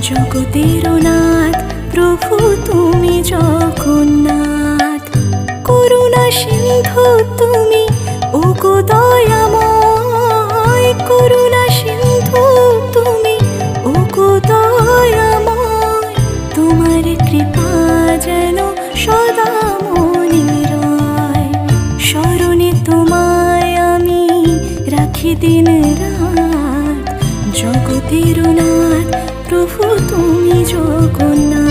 জগতের নাথ প্রভু তুমি জগন্নাথ। করুণা সিন্ধু তুমি, ওগো দয়াময়। করুণা সিন্ধু তুমি, ওগো দয়াময়। তোমার কৃপা যেন সদা তোমায় আমি রাখি দিন রাত। জগতের প্রভু তুমি জগন্নাথ।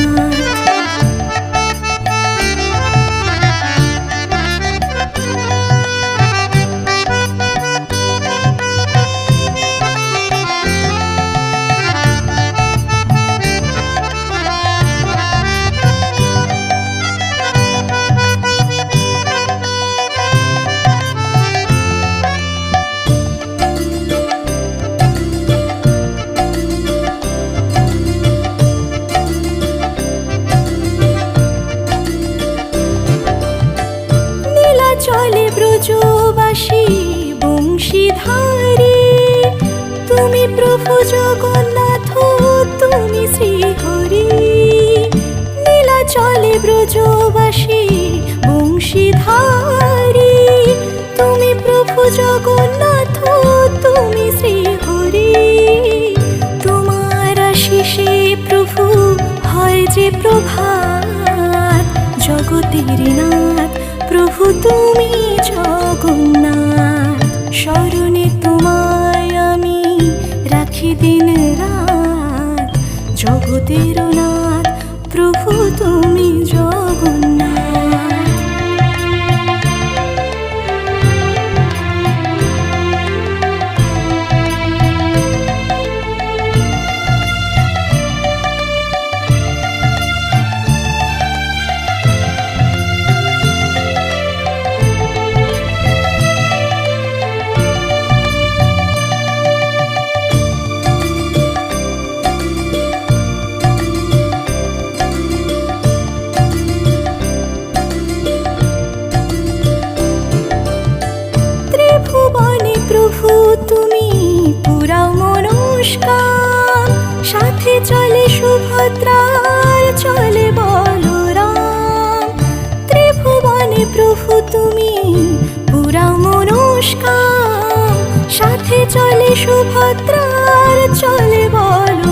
প্রভু জগন্নাথ, তুমি শ্রীহরি। নীলাচলে ব্রজবাসী বংশীধারী তুমি প্রভু জগন্নাথ, তুমি শ্রীহরি। তোমার আশিসে প্রভু হয় যে প্রভাত। জগতের নাথ, প্রভু তুমি জগন্নাথ। স্মরণে সাথে চলে সুভদ্রার চলে বলরাম। ত্রিভুবনে প্রভু তুমি, পুরা মনস্কাম। সাথে চলে সুভদ্রার চলে বলরাম।